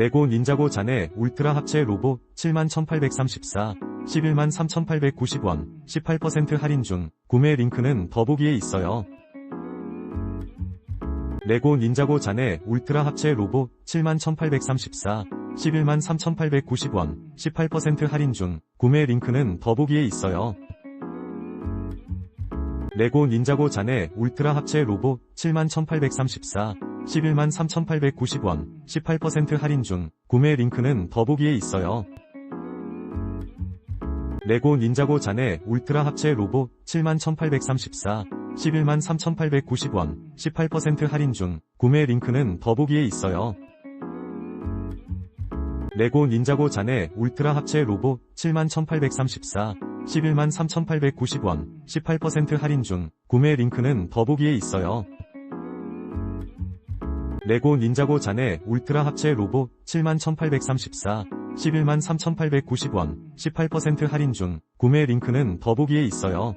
레고 닌자고 자네 울트라 합체 로봇 71,834 113,890원 18% 할인 중 구매 링크는 더보기에 있어요. 레고 닌자고 자네 울트라 합체 로봇 71,834 113,890원 18% 할인 중 구매 링크는 더보기에 있어요. 레고 닌자고 자네 울트라 합체 로봇 71,834 113,890원 18% 할인 중 구매 링크는 더보기에 있어요. 레고 닌자고 자네 울트라 합체 로봇 71,834 113,890원 18% 할인 중 구매 링크는 더보기에 있어요. 레고 닌자고 자네 울트라 합체 로봇 71,834 113,890원 18% 할인 중 구매 링크는 더보기에 있어요. 레고 닌자고 자네 울트라 합체 로봇 71,834 113,890원 18% 할인 중 구매 링크는 더보기에 있어요.